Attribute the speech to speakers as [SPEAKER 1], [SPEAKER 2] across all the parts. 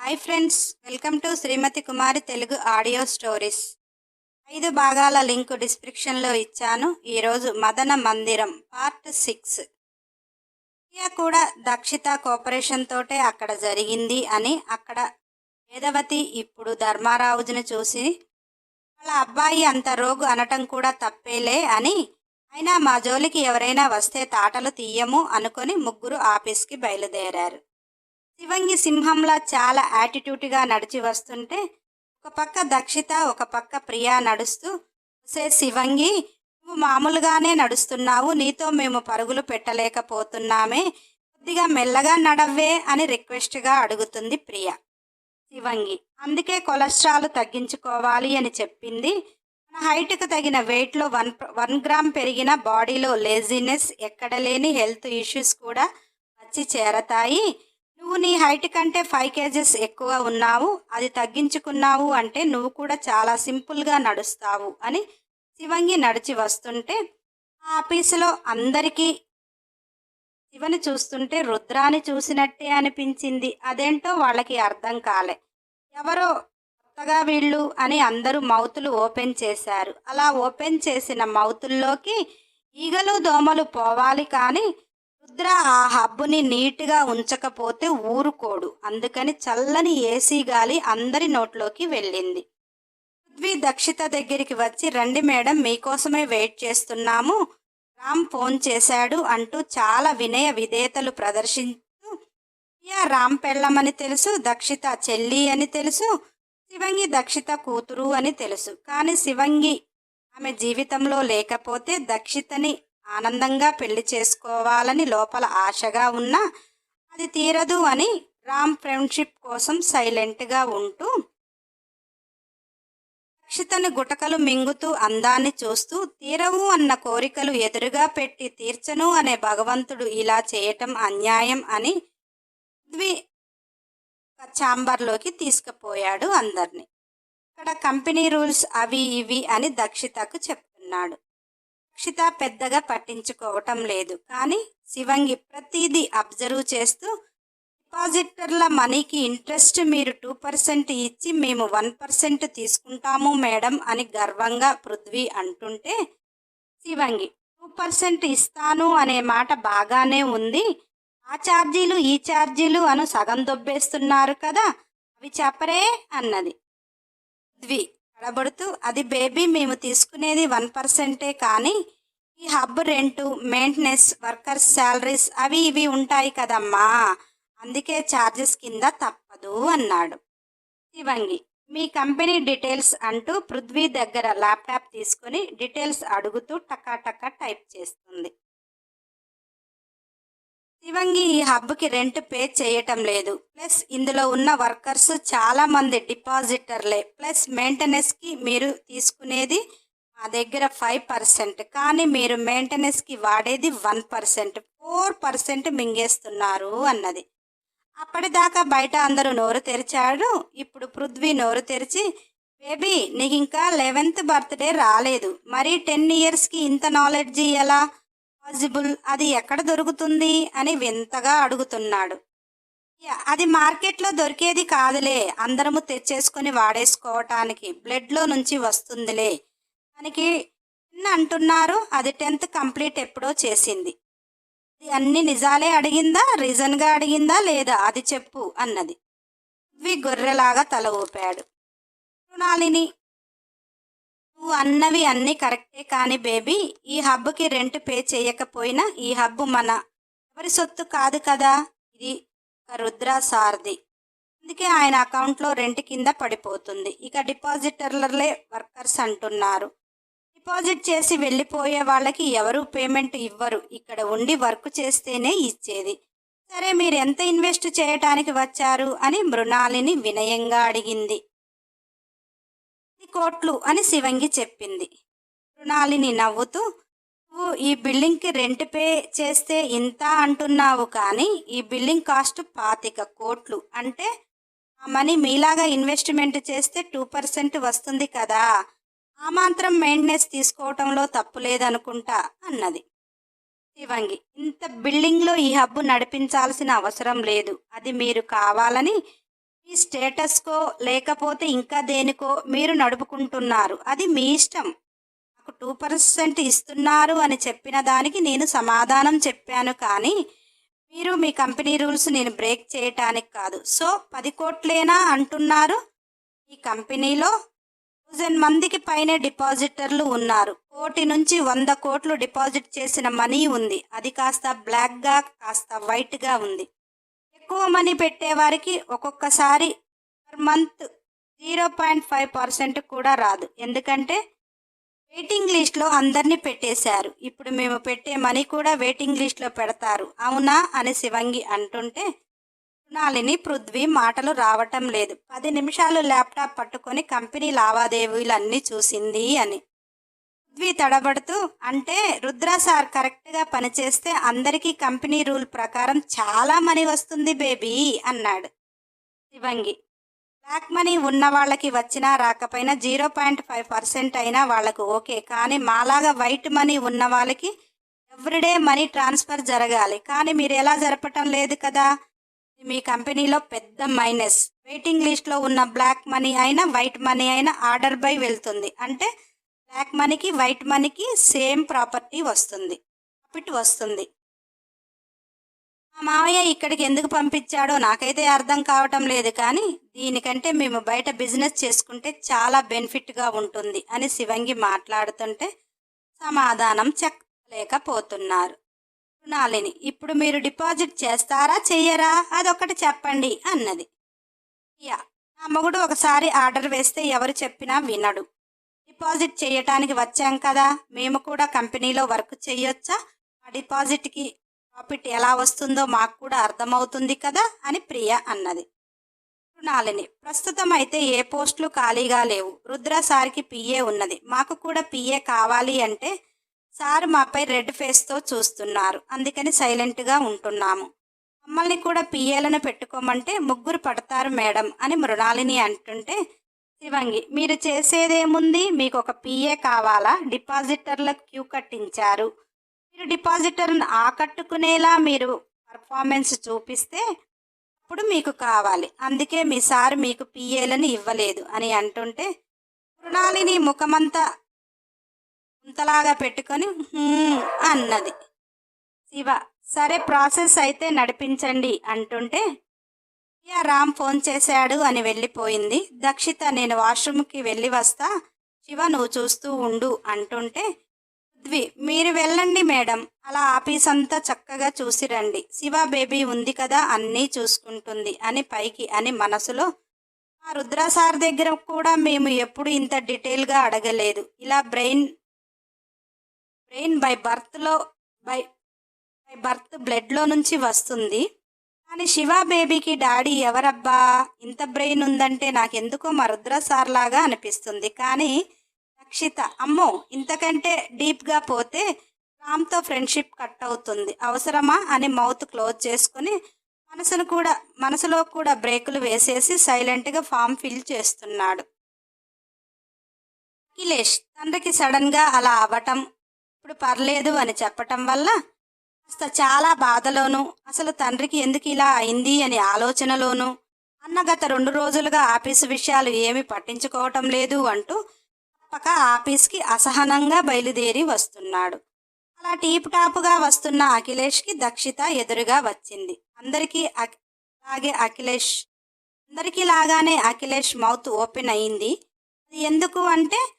[SPEAKER 1] Hi friends welcome to Srimathi Kumari Telugu audio stories. ఐదు భాగాల link డిస్క్రిప్షన్లో ఇచ్చాను. ఈరోజు మదన మందిరం పార్ట్ సిక్స్. ప్రియా కూడా దక్షిత కోఆపరేషన్ తోటే అక్కడ జరిగింది అని అక్కడ వేదవతి ఇప్పుడు ధర్మారావుజును చూసి వాళ్ళ అబ్బాయి అంత రోగు అనటం కూడా తప్పేలే అని అయినా మా జోలికి ఎవరైనా వస్తే తాటలు తీయము అనుకొని ముగ్గురు ఆఫీస్కి బయలుదేరారు. శివంగి సింహంలా చాలా యాటిట్యూడ్గా నడిచి వస్తుంటే ఒక పక్క దక్షిత ఒక పక్క ప్రియా నడుస్తూ సే శివంగి నువ్వు మామూలుగానే నడుస్తున్నావు నీతో మేము పరుగులు పెట్టలేకపోతున్నామే కొద్దిగా మెల్లగా నడవ్వే అని రిక్వెస్ట్గా అడుగుతుంది ప్రియ. శివంగి అందుకే కొలెస్ట్రాల్ తగ్గించుకోవాలి అని చెప్పింది. మన హైట్కు తగిన వెయిట్లో వన్ వన్ గ్రామ్ పెరిగిన బాడీలో లేజినెస్ ఎక్కడ లేని హెల్త్ ఇష్యూస్ కూడా వచ్చి చేరతాయి. నువ్వు నీ హైట్ కంటే ఫైవ్ కేజెస్ ఎక్కువ ఉన్నావు అది తగ్గించుకున్నావు అంటే నువ్వు కూడా చాలా సింపుల్గా నడుస్తావు అని శివంగి నడిచి వస్తుంటే ఆ ఆఫీసులో అందరికీ శివని చూస్తుంటే రుద్రాని చూసినట్టే అనిపించింది. అదేంటో వాళ్ళకి అర్థం కాలే. ఎవరో కొత్తగా వీళ్ళు అని అందరూ మౌతులు ఓపెన్ చేశారు. అలా ఓపెన్ చేసిన మౌతుల్లోకి ఈగలు దోమలు పోవాలి కానీ రుద్ర ఆ హబ్బుని నీట్గా ఉంచకపోతే ఊరుకోడు. అందుకని చల్లని ఏసీ గాలి అందరి నోట్లోకి వెళ్ళింది. పృథ్వీ దక్షిత దగ్గరికి వచ్చి రండి మేడం మీకోసమే వెయిట్ చేస్తున్నాము. రామ్ ఫోన్ చేశాడు అంటూ చాలా వినయ విధేయతలు ప్రదర్శిస్తూ యా రామ్ పెళ్ళమని తెలుసు దక్షిత చెల్లి అని తెలుసు శివంగి దక్షిత కూతురు అని తెలుసు. కానీ శివంగి ఆమె జీవితంలో లేకపోతే దక్షితని ఆనందంగా పెళ్ళి చేసుకోవాలని లోపల ఆశగా ఉన్నా అది తీరదు అని రామ్ ఫ్రెండ్షిప్ కోసం సైలెంట్గా ఉంటూ రక్షితని గుటకలు మింగుతూ అందాన్ని చూస్తూ తీరవు అన్న కోరికలు ఎదురుగా పెట్టి తీర్చను అనే భగవంతుడు ఇలా చేయటం అన్యాయం అని ద్వి ఛాంబర్లోకి తీసుకుపోయాడు అందరినీ. అక్కడ కంపెనీ రూల్స్ అవి ఇవి అని దక్షితకు చెప్తున్నాడు. దక్షిత పెద్దగా పట్టించుకోవటం లేదు. కానీ శివంగి ప్రతిదీ అబ్జర్వ్ చేస్తూ డిపాజిటర్ల మనీకి ఇంట్రెస్ట్ మీరు టూ పర్సెంట్ ఇచ్చి మేము వన్ పర్సెంట్ తీసుకుంటాము మేడం అని గర్వంగా పృథ్వీ అంటుంటే శివంగి టూ పర్సెంట్ ఇస్తాను అనే మాట బాగానే ఉంది. ఆ ఛార్జీలు ఈ ఛార్జీలు అను సగం దొబ్బేస్తున్నారు కదా అవి చెప్పరే అన్నది. ద్వి తడబడుతూ అది బేబీ మేము తీసుకునేది వన్ పర్సెంటే కానీ ఈ hub rent maintenance workers salaries అవి ఇవి ఉంటాయి కదమ్మా. అందుకే ఛార్జెస్ కింద తప్పదు అన్నాడు. శివంగి మీ కంపెనీ డీటెయిల్స్ అంటూ పృథ్వీ దగ్గర ల్యాప్టాప్ తీసుకొని డీటెయిల్స్ అడుగుతూ టకా టైప్ చేస్తుంది. శివంగి ఈ హబ్కి రెంట్ పే చేయటం లేదు. ప్లస్ ఇందులో ఉన్న వర్కర్స్ చాలా మంది డిపాజిటర్లే. ప్లస్ మెయింటెనెన్స్కి మీరు తీసుకునేది మా దగ్గర ఫైవ్ పర్సెంట్ కానీ మీరు మెయింటెనెన్స్కి వాడేది వన్ పర్సెంట్ ఫోర్ పర్సెంట్ మింగేస్తున్నారు అన్నది. అప్పటిదాకా బయట అందరూ నోరు తెరిచాడు. ఇప్పుడు పృథ్వీ నోరు తెరిచి బేబీ నీకు ఇంకా లెవెన్త్ బర్త్డే రాలేదు. మరి టెన్ ఇయర్స్కి ఇంత నాలెడ్జ్ ఎలా పాసిబుల్ అది ఎక్కడ దొరుకుతుంది అని వింతగా అడుగుతున్నాడు. యా, అది మార్కెట్లో దొరికేది కాదులే అందరము తెచ్చేసుకొని వాడేసుకోవటానికి బ్లడ్లో నుంచి వస్తుందిలే. దానికి అంటున్నారు అది టెన్త్ కంప్లీట్ ఎప్పుడో చేసింది. అది అన్ని నిజాలే అడిగిందా రీజన్గా అడిగిందా లేదా అది చెప్పు అన్నది. వి గొర్రెలాగా తల ఊపాడు. మృణాలిని నువ్వు అన్నవి అన్నీ కరెక్టే కానీ బేబీ ఈ హబ్కి రెంట్ పే చేయకపోయినా ఈ హబ్ మన. ఎవరి సొత్తు కాదు కదా? ఇది ఒక రుద్ర సారథి అందుకే ఆయన అకౌంట్లో రెంట్ కింద పడిపోతుంది. ఇక డిపాజిటర్లే వర్కర్స్ అంటున్నారు. డిపాజిట్ చేసి వెళ్ళిపోయే వాళ్ళకి ఎవరు పేమెంట్ ఇవ్వరు. ఇక్కడ ఉండి వర్క్ చేస్తేనే ఇచ్చేది. సరే మీరు ఎంత ఇన్వెస్ట్ చేయటానికి వచ్చారు? అని మృణాలిని వినయంగా అడిగింది. కోట్లు అని శివంగి చెప్పింది. మృణాలిని నవ్వుతూ నువ్వు ఈ బిల్డింగ్కి రెంట్ పే చేస్తే ఇంత అంటున్నావు కానీ ఈ బిల్డింగ్ కాస్ట్ పాతిక కోట్లు. అంటే ఆ మనీ మీలాగా ఇన్వెస్ట్మెంట్ చేస్తే టూ పర్సెంట్ వస్తుంది కదా. ఆ మాత్రం మెయింటెనెన్స్ తీసుకోవటంలో తప్పు లేదనుకుంటా అన్నది. శివంగి ఇంత బిల్డింగ్లో ఈ హబ్బు నడిపించాల్సిన అవసరం లేదు. అది మీరు కావాలని స్టేటస్కో లేకపోతే ఇంకా దేనికో మీరు నడుపుకుంటున్నారు. అది మీ ఇష్టం. నాకు టూ పర్సెంట్ ఇస్తున్నారు అని చెప్పిన దానికి నేను సమాధానం చెప్పాను కానీ మీరు మీ కంపెనీ రూల్స్ నేను బ్రేక్ చేయటానికి కాదు. సో పది కోట్లేనా అంటున్నారు? ఈ కంపెనీలో థౌజండ్ మందికి పైనే డిపాజిటర్లు ఉన్నారు. కోటి నుంచి వంద కోట్లు డిపాజిట్ చేసిన మనీ ఉంది. అది కాస్త బ్లాక్గా కాస్త వైట్గా ఉంది. ఎక్కువ మనీ పెట్టేవారికి ఒక్కొక్కసారి per month zero point five percent కూడా రాదు. ఎందుకంటే వెయిటింగ్ లిస్ట్లో అందరినీ పెట్టేశారు. ఇప్పుడు మేము పెట్టే మనీ కూడా వెయిటింగ్ లిస్ట్లో పెడతారు. అవునా అని శివంగి అంటుంటే మృణాలిని పృథ్వీ మాటలు రావటం లేదు. పది నిమిషాలు ల్యాప్టాప్ పట్టుకొని కంపెనీ లావాదేవీలన్నీ చూసింది అని. పృథ్వీ తడబడుతూ అంటే రుద్ర సార్ కరెక్ట్గా పనిచేస్తే అందరికీ కంపెనీ రూల్ ప్రకారం చాలా మనీ వస్తుంది బేబీ అన్నాడు శివంగి. బ్లాక్ మనీ ఉన్న వాళ్ళకి వచ్చినా రాకపోయినా జీరో పాయింట్ ఫైవ్ పర్సెంట్ అయినా వాళ్ళకు ఓకే కానీ మాలాగా వైట్ మనీ ఉన్న వాళ్ళకి ఎవ్రీడే మనీ ట్రాన్స్ఫర్ జరగాలి. కానీ మీరు ఎలా జరపటం లేదు కదా? మీ కంపెనీలో పెద్ద మైనస్. వెయిటింగ్ లిస్ట్లో ఉన్న బ్లాక్ మనీ అయినా వైట్ మనీ అయినా ఆర్డర్ బై వెళ్తుంది. అంటే బ్లాక్ మనీకి వైట్ మనీకి సేమ్ ప్రాపర్టీ వస్తుంది. ప్రాఫిట్ వస్తుంది. మా మావయ్య ఇక్కడికి ఎందుకు పంపించాడో నాకైతే అర్థం కావటం లేదు కానీ దీనికంటే మేము బయట బిజినెస్ చేసుకుంటే చాలా బెనిఫిట్గా ఉంటుంది అని శివంగి మాట్లాడుతుంటే సమాధానం చెప్పలేకపోతున్నారు. మృణాలిని ఇప్పుడు మీరు డిపాజిట్ చేస్తారా చెయ్యరా? అదొకటి చెప్పండి అన్నది. యా నా మొగుడు ఒకసారి ఆర్డర్ వేస్తే ఎవరు చెప్పినా వినడు. డిపాజిట్ చేయటానికి వచ్చాం కదా? మేము కూడా కంపెనీలో వర్క్ చేయొచ్చా? ఆ డిపాజిట్కి ప్రాఫిట్ ఎలా వస్తుందో మాకు కూడా అర్థమవుతుంది కదా? అని ప్రియ అన్నది. మృణాలిని ప్రస్తుతం అయితే ఏ పోస్టులు ఖాళీగా లేవు. రుద్ర సార్కి పిఏ ఉన్నది. మాకు కూడా పిఏ కావాలి అంటే సార్ మాపై రెడ్ ఫేస్తో చూస్తున్నారు. అందుకని సైలెంట్గా ఉంటున్నాము. మమ్మల్ని కూడా పిఏలను పెట్టుకోమంటే ముగ్గురు పడతారు మేడం అని మృణాలిని అంటుంటే శివంగి మీరు చేసేదేముంది? మీకు ఒక పిఏ కావాలా? డిపాజిటర్ల క్యూ కట్టించారు. మీరు డిపాజిటర్ను ఆకట్టుకునేలా మీరు పర్ఫార్మెన్స్ చూపిస్తే అప్పుడు మీకు కావాలి. అందుకే మీ సార్ మీకు పిఏలను ఇవ్వలేదు అని అంటుంటే మృణాలిని ముఖమంతా ఉంతలాగా పెట్టుకొని అన్నది. శివ సరే ప్రాసెస్ అయితే నడిపించండి అంటుంటే రామ్ ఫోన్ చేశాడు అని వెళ్ళిపోయింది. దక్షిత నేను వాష్రూమ్కి వెళ్ళి వస్తా. శివ నువ్వు చూస్తూ ఉండు అంటుంటే పృథ్వీ మీరు వెళ్ళండి మేడం. అలా ఆఫీస్ అంతా చక్కగా చూసి రండి. శివ బేబీ ఉంది కదా అన్నీ చూసుకుంటుంది అని పైకి అని మనసులో ఆ రుద్రాసార్ దగ్గర కూడా మేము ఎప్పుడు ఇంత డీటెయిల్గా అడగలేదు. ఇలా బ్రెయిన్ బ్రెయిన్ బై బర్త్లో బై బై బర్త్ బ్లడ్లో నుంచి వస్తుంది. కానీ శివ బేబీకి డాడీ ఎవరబ్బా? ఇంత బ్రెయిన్ ఉందంటే నాకెందుకో మా రుద్ర సార్లాగా అనిపిస్తుంది. కానీ రక్షిత అమ్మో ఇంతకంటే డీప్గా పోతే రామ్తో ఫ్రెండ్షిప్ కట్ అవుతుంది. అవసరమా అని మౌత్ క్లోజ్ చేసుకుని మనసును కూడా మనసులో కూడా బ్రేకులు వేసేసి సైలెంట్గా ఫామ్ ఫిల్ చేస్తున్నాడు. అఖిలేష్ తండ్రికి సడన్గా అలా అవ్వటం ఇప్పుడు పర్లేదు అని చెప్పటం వల్ల కాస్త చాలా బాధలోనూ అసలు తండ్రికి ఎందుకు ఇలా అయింది అని ఆలోచనలోనూ అన్న గత రెండు రోజులుగా ఆఫీసు విషయాలు ఏమి పట్టించుకోవటం లేదు అంటూ తప్పక ఆఫీస్కి అసహనంగా బయలుదేరి వస్తున్నాడు. అలా టీప్ టాప్గా వస్తున్న అఖిలేష్కి దక్షిత ఎదురుగా వచ్చింది. అందరికీ అఖి- అలాగే అఖిలేష్ అందరికీ లాగానే అఖిలేష్ మౌత్ ఓపెన్ అయింది. అది ఎందుకు అంటే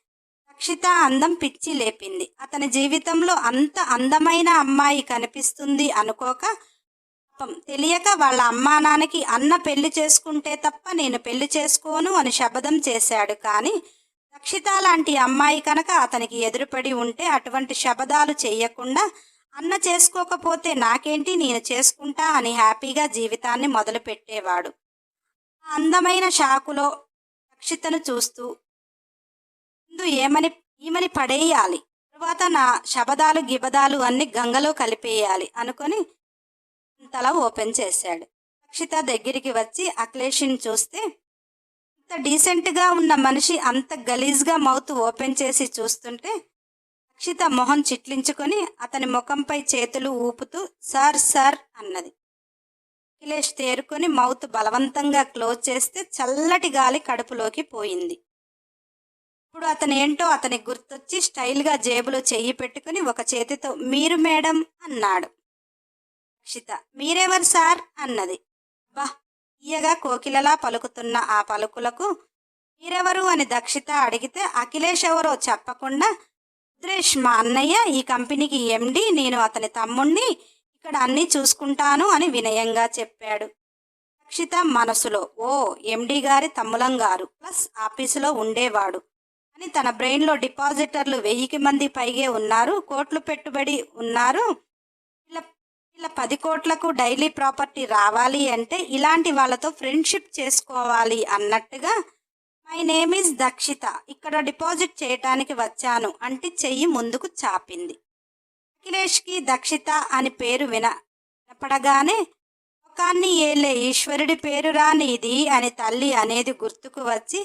[SPEAKER 1] రక్షిత అందం పిచ్చి లేపింది. అతని జీవితంలో అంత అందమైన అమ్మాయి కనిపిస్తుంది అనుకోక పాపం. తెలియక వాళ్ళ అమ్మా నాన్నకి అన్న పెళ్ళి చేసుకుంటే తప్ప నేను పెళ్ళి చేసుకోను అని శపథం చేశాడు. కానీ రక్షిత లాంటి అమ్మాయి కనుక అతనికి ఎదురుపడి ఉంటే అటువంటి శపథాలు చేయకుండా అన్న చేసుకోకపోతే నాకేంటి? నేను చేసుకుంటా అని హ్యాపీగా జీవితాన్ని మొదలుపెట్టేవాడు. ఆ అందమైన షాకులో రక్షితను చూస్తూ ముందు ఏమని ఈమని పడేయాలి? తరువాత నా శబదాలు గిబదాలు అన్ని గంగలో కలిపేయాలి అనుకొని తల ఓపెన్ చేశాడు. రక్షిత దగ్గరికి వచ్చి అఖిలేష్ని చూస్తే అంత డీసెంట్గా ఉన్న మనిషి అంత గలీజ్గా మౌత్ ఓపెన్ చేసి చూస్తుంటే రక్షిత మొహం చిట్లించుకొని అతని ముఖంపై చేతులు ఊపుతూ సార్ సార్ అన్నది. అఖిలేష్ తేరుకొని మౌత్ బలవంతంగా క్లోజ్ చేస్తే చల్లటి గాలి కడుపులోకి పోయింది. ఇప్పుడు అతను ఏంటో అతనికి గుర్తొచ్చి స్టైల్గా జేబులో చెయ్యి పెట్టుకుని ఒక చేతితో మీరు మేడం అన్నాడు. రక్షిత మీరెవరు సార్ అన్నది. బా ఇయ్యగా కోకిలలా పలుకుతున్న ఆ పలుకులకు మీరెవరు అని దక్షిత అడిగితే అఖిలేష్ ఎవరో చెప్పకుండా రుద్రేష్ మా అన్నయ్య ఈ కంపెనీకి ఎండి నేను అతని తమ్ముణ్ణి ఇక్కడ అన్నీ చూసుకుంటాను అని వినయంగా చెప్పాడు. రక్షిత మనసులో ఓ ఎండి గారి తమ్ములం గారు ప్లస్ ఆఫీసులో ఉండేవాడు. అని తన బ్రెయిన్లో డిపాజిటర్లు వెయ్యికి మంది పైగే ఉన్నారు కోట్లు పెట్టుబడి ఉన్నారు. ఇలా ఇలా పది కోట్లకు డైలీ ప్రాపర్టీ రావాలి అంటే ఇలాంటి వాళ్ళతో ఫ్రెండ్షిప్ చేసుకోవాలి అన్నట్టుగా మై నేమ్ ఈజ్ దక్షిత ఇక్కడ డిపాజిట్ చేయటానికి వచ్చాను అంటే చెయ్యి ముందుకు చాపింది. అఖిలేష్కి దక్షిత అని పేరు విన వినపడగానే ముఖాన్ని ఏలే ఈశ్వరుడి పేరు రాని ఇది అని తల్లి అనేది గుర్తుకు వచ్చి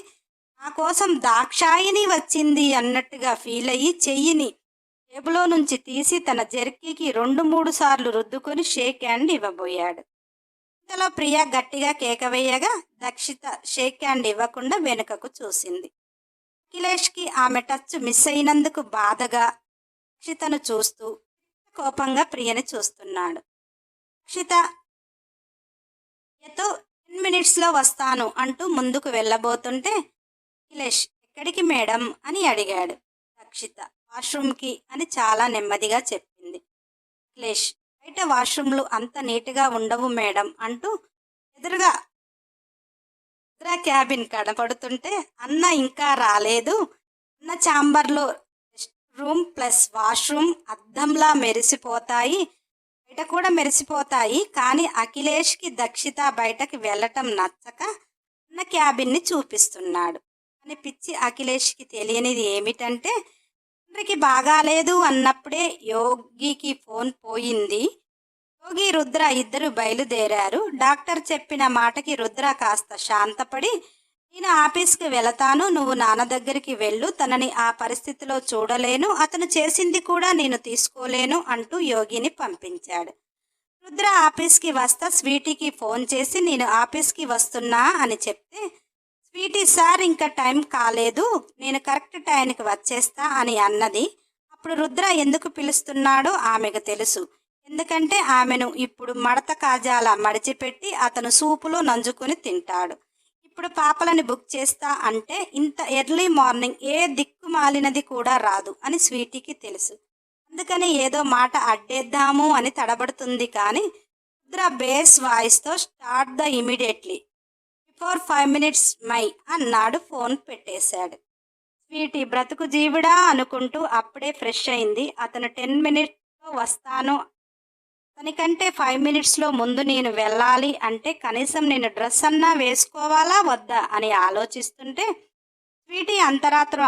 [SPEAKER 1] నా కోసం దాక్షాయిని వచ్చింది అన్నట్టుగా ఫీల్ అయ్యి చెయ్యిని టేబులో నుంచి తీసి తన జెర్కీకి రెండు మూడు సార్లు రుద్దుకొని షేక్ హ్యాండ్ ఇవ్వబోయాడు. ఇంతలో ప్రియ గట్టిగా కేక వేయగా దక్షిత షేక్ హ్యాండ్ ఇవ్వకుండా వెనుకకు చూసింది. అఖిలేష్కి ఆమె టచ్ మిస్ అయినందుకు బాధగా దక్షితను చూస్తూ కోపంగా ప్రియని చూస్తున్నాడు. దక్షిత ఎతో టెన్ మినిట్స్లో వస్తాను అంటూ ముందుకు వెళ్ళబోతుంటే అఖిలేష్ ఎక్కడికి మేడం? అని అడిగాడు రక్షిత. వాష్రూమ్కి అని చాలా నెమ్మదిగా చెప్పింది. అఖిలేష్ బయట వాష్రూమ్లు అంత నీట్గా ఉండవు మేడం అంటూ ఎదురుగా ఎదురా క్యాబిన్ కనపడుతుంటే అన్న ఇంకా రాలేదు. అన్న ఛాంబర్లో రూమ్ ప్లస్ వాష్రూమ్ అద్దంలా మెరిసిపోతాయి. బయట కూడా మెరిసిపోతాయి. కానీ అఖిలేష్కి దక్షిత బయటకి వెళ్ళటం నచ్చక అన్న క్యాబిన్ని చూపిస్తున్నాడు. అని పిచ్చి అఖిలేష్కి తెలియనిది ఏమిటంటే తండ్రికి బాగాలేదు అన్నప్పుడే యోగికి ఫోన్ పోయింది. యోగి రుద్ర ఇద్దరు బయలుదేరారు. డాక్టర్ చెప్పిన మాటకి రుద్ర కాస్త శాంతపడి నేను ఆఫీస్కి వెళతాను నువ్వు నాన్న దగ్గరికి వెళ్ళు తనని ఆ పరిస్థితిలో చూడలేను అతను చేసింది కూడా నేను తీసుకోలేను అంటూ యోగిని పంపించాడు. రుద్ర ఆఫీస్కి వస్తా స్వీటీకి ఫోన్ చేసి నేను ఆఫీస్కి వస్తున్నా అని చెప్తే పీటీ సార్ ఇంకా టైం కాలేదు నేను కరెక్ట్ టైంకి వచ్చేస్తా అని అన్నది. అప్పుడు రుద్ర ఎందుకు పిలుస్తున్నాడో ఆమెకు తెలుసు. ఎందుకంటే ఆమెను ఇప్పుడు మడత కాజాల మడిచిపెట్టి అతను సూపులో నంజుకొని తింటాడు. ఇప్పుడు పాపలని బుక్ చేస్తా అంటే ఇంత ఎర్లీ మార్నింగ్ ఏ దిక్కు మాలినది కూడా రాదు అని స్వీటీకి తెలుసు. అందుకని ఏదో మాట అడ్డేద్దాము అని తడబడుతుంది కానీ Rudra base వాయిస్తో start the immediately. For five minutes my అన్నాడు ఫోన్ పెట్టేశాడు. స్వీటీ బ్రతుకు జీవుడా అనుకుంటూ అప్పుడే ఫ్రెష్ అయింది. అతను టెన్ మినిట్స్లో వస్తాను. తనకంటే ఫైవ్ మినిట్స్లో ముందు నేను వెళ్ళాలి అంటే కనీసం నేను డ్రెస్ అన్నా వేసుకోవాలా వద్దా అని ఆలోచిస్తుంటే స్వీటీ అంతరాత్మ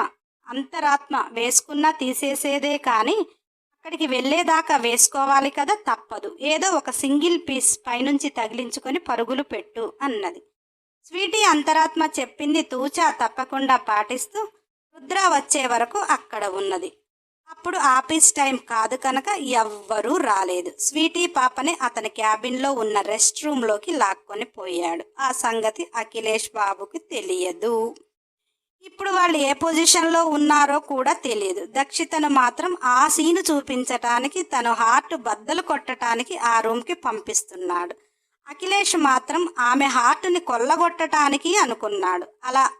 [SPEAKER 1] అంతరాత్మ వేసుకున్నా తీసేసేదే కానీ అక్కడికి వెళ్ళేదాకా వేసుకోవాలి కదా తప్పదు. ఏదో ఒక సింగిల్ పీస్ పైనుంచి తగిలించుకొని పరుగులు పెట్టు అన్నది. స్వీటీ అంతరాత్మ చెప్పింది తూచా తప్పకుండా పాటిస్తూ రుద్ర వచ్చే వరకు అక్కడ ఉన్నది. అప్పుడు ఆఫీస్ టైం కాదు కనుక ఎవ్వరూ రాలేదు. స్వీటీ పాపని అతని క్యాబిన్లో ఉన్న రెస్ట్ రూమ్లోకి లాక్కొని పోయాడు. ఆ సంగతి అఖిలేష్ బాబుకి తెలియదు. ఇప్పుడు వాళ్ళు ఏ పొజిషన్లో ఉన్నారో కూడా తెలియదు. దక్షితను మాత్రం ఆ సీను చూపించటానికి తను హార్ట్ బద్దలు కొట్టడానికి ఆ రూమ్కి పంపిస్తున్నాడు. అఖిలేష్ మాత్రం ఆమె హార్ట్ని కొల్లగొట్టడానికి అనుకున్నాడు. అలా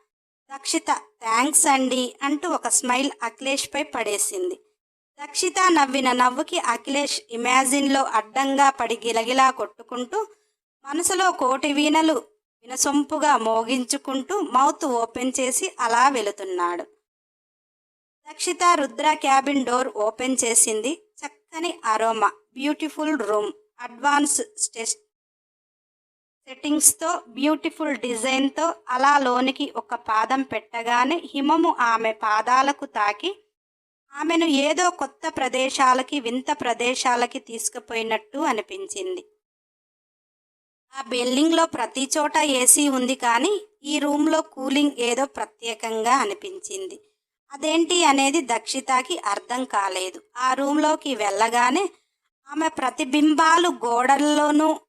[SPEAKER 1] దక్షిత థ్యాంక్స్ అండి అంటూ ఒక స్మైల్ అఖిలేష్పై పడేసింది. దక్షిత నవ్విన నవ్వుకి అఖిలేష్ ఇమాజిన్లో అడ్డంగా పడి గిలగిలా కొట్టుకుంటూ మనసులో కోటి వీణలు వినసొంపుగా మోగించుకుంటూ మౌత్ ఓపెన్ చేసి అలా వెళుతున్నాడు. Dakshita Rudra cabin door open చేసింది. చక్కని అరోమా బ్యూటిఫుల్ రూమ్ అడ్వాన్స్ స్టెస్ సెట్టింగ్స్తో బ్యూటిఫుల్ డిజైన్తో అలా లోనికి ఒక పాదం పెట్టగానే హిమము ఆమె పాదాలకు తాకి ఆమెను ఏదో కొత్త ప్రదేశాలకి వింత ప్రదేశాలకి తీసుకుపోయినట్టు అనిపించింది. ఆ బిల్డింగ్లో ప్రతి చోట ఏసీ ఉంది కానీ ఈ రూమ్లో కూలింగ్ ఏదో ప్రత్యేకంగా అనిపించింది. అదేంటి అనేది దక్షితకి అర్థం కాలేదు. ఆ రూమ్లోకి వెళ్ళగానే ఆమె ప్రతిబింబాలు గోడల్లోనూ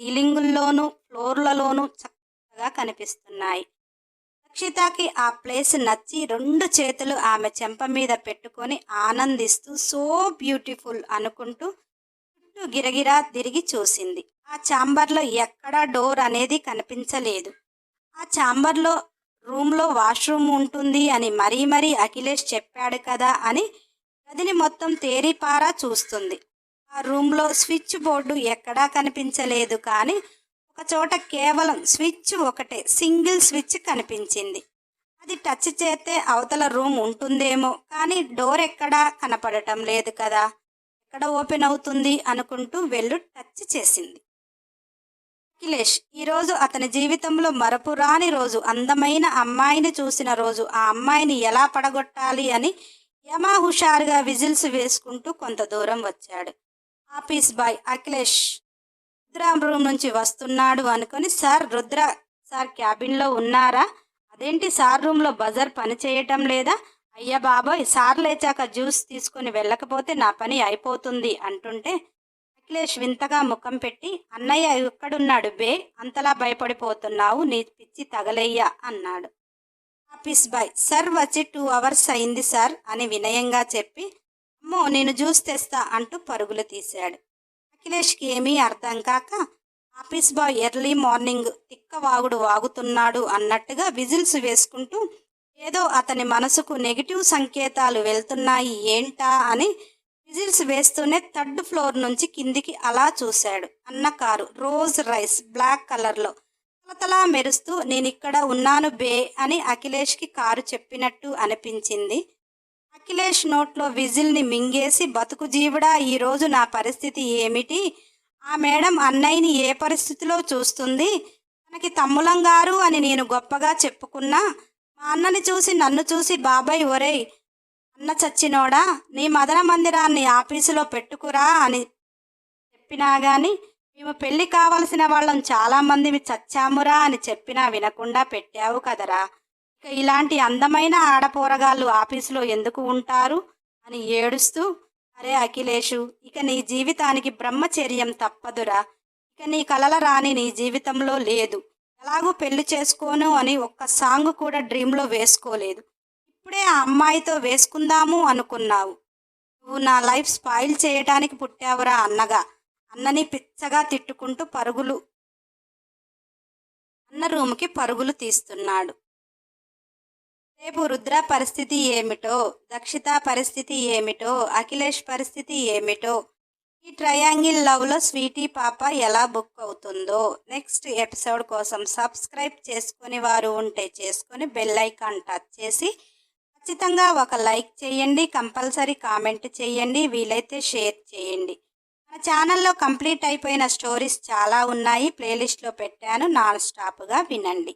[SPEAKER 1] సీలింగుల్లోనూ ఫ్లోర్లలోనూ చక్కగా కనిపిస్తున్నాయి. రక్షితకి ఆ ప్లేస్ నచ్చి రెండు చేతులు ఆమె చెంప మీద పెట్టుకొని ఆనందిస్తూ సో బ్యూటిఫుల్ అనుకుంటూ చుట్టూ గిరగిరా తిరిగి చూసింది. ఆ ఛాంబర్లో ఎక్కడా డోర్ అనేది కనిపించలేదు. ఆ ఛాంబర్లో రూమ్లో వాష్రూమ్ ఉంటుంది అని మరీ మరీ అఖిలేష్ చెప్పాడు కదా అని గదిని మొత్తం తేరిపారా చూస్తుంది. ఆ రూమ్లో స్విచ్ బోర్డు ఎక్కడా కనిపించలేదు కానీ ఒక చోట కేవలం స్విచ్ ఒకటే సింగిల్ స్విచ్ కనిపించింది. అది టచ్ చేస్తే అవతల రూమ్ ఉంటుందేమో కానీ డోర్ ఎక్కడా కనపడటం లేదు కదా ఎక్కడ ఓపెన్ అవుతుంది అనుకుంటూ వెళ్ళు టచ్ చేసింది. అఖిలేష్ ఈరోజు అతని జీవితంలో మరపురాని రోజు అందమైన అమ్మాయిని చూసిన రోజు ఆ అమ్మాయిని ఎలా పడగొట్టాలి అని యమా హుషారుగా విజిల్స్ వేసుకుంటూ కొంత దూరం వచ్చాడు. Office boy Akhilesh Rudra room నుంచి వస్తున్నాడు అనుకొని సార్ రుద్ర సార్ క్యాబిన్లో ఉన్నారా? అదేంటి సార్ రూమ్లో బజర్ పని చేయటం లేదా? అయ్యా బాబోయ్ సార్ లేచాక జ్యూస్ తీసుకుని వెళ్ళకపోతే నా పని అయిపోతుంది అంటుంటే అఖిలేష్ వింతగా ముఖం పెట్టి అన్నయ్య ఎక్కడున్నాడు బే? అంతలా భయపడిపోతున్నావు నీ పిచ్చి తగలయ్యా అన్నాడు. ఆఫీస్ బాయ్ సార్ వచ్చి టూ అవర్స్ అయింది సార్ అని వినయంగా చెప్పి అమ్మో నేను జ్యూస్ తెస్తా అంటూ పరుగులు తీశాడు. అఖిలేష్కి ఏమీ అర్థం కాక ఆఫీస్ బాయ్ ఎర్లీ మార్నింగ్ తిక్క వాగుడు వాగుతున్నాడు అన్నట్టుగా విజిల్స్ వేసుకుంటూ ఏదో అతని మనసుకు నెగిటివ్ సంకేతాలు వెళ్తున్నాయి ఏంటా అని విజిల్స్ వేస్తూనే థర్డ్ ఫ్లోర్ నుంచి కిందికి అలా చూశాడు. అన్న కారు రోజ్ రైస్ బ్లాక్ కలర్లో. తలతలా మెరుస్తూ నేను ఇక్కడ ఉన్నాను బే అని అఖిలేష్కి కారు చెప్పినట్టు అనిపించింది. అఖిలేష్ నోట్లో విజిల్ని మింగేసి బతుకు జీవుడా ఈరోజు నా పరిస్థితి ఏమిటి? ఆ మేడం అన్నయ్యని ఏ పరిస్థితిలో చూస్తుంది? తనకి తమ్ములం గారు అని నేను గొప్పగా చెప్పుకున్నా. మా అన్నని చూసి నన్ను చూసి బాబాయ్ ఒరేయ్ అన్న చచ్చినోడా? నీ మదన మందిరాన్ని ఆఫీసులో పెట్టుకురా అని చెప్పినా గాని మేము పెళ్ళి కావలసిన వాళ్ళం చాలామంది చచ్చామురా అని చెప్పినా వినకుండా పెట్టావు కదరా. ఇలాంటి అందమైన ఆడపోరగాళ్ళు ఆఫీసులో ఎందుకు ఉంటారు? అని ఏడుస్తూ అరే అఖిలేషు ఇక నీ జీవితానికి బ్రహ్మచర్యం తప్పదురా. ఇక నీ కలల రాని నీ జీవితంలో లేదు. ఎలాగూ పెళ్ళి చేసుకోను అని ఒక్క సాంగ్ కూడా డ్రీమ్లో వేసుకోలేదు. ఇప్పుడే ఆ అమ్మాయితో వేసుకుందాము అనుకున్నావు. నువ్వు నా లైఫ్ స్పాయిల్ చేయటానికి పుట్టావురా అన్నగా. అన్నని పిచ్చగా తిట్టుకుంటూ పరుగులు అన్న రూమ్కి పరుగులు తీస్తున్నాడు. రేపు రుద్ర పరిస్థితి ఏమిటో దక్షిత పరిస్థితి ఏమిటో అఖిలేష్ పరిస్థితి ఏమిటో ఈ ట్రయాంగిల్ లవ్లో స్వీటీ పాప ఎలా బుక్ అవుతుందో నెక్స్ట్ ఎపిసోడ్ కోసం సబ్స్క్రైబ్ చేసుకుని వారు ఉంటే చేసుకొని బెల్ ఐకాన్ టచ్ చేసి ఖచ్చితంగా ఒక లైక్ చేయండి కంపల్సరీ కామెంట్ చేయండి వీలైతే షేర్ చేయండి. మన ఛానల్లో కంప్లీట్ అయిపోయిన స్టోరీస్ చాలా ఉన్నాయి ప్లేలిస్ట్లో పెట్టాను నాన్ స్టాప్గా వినండి.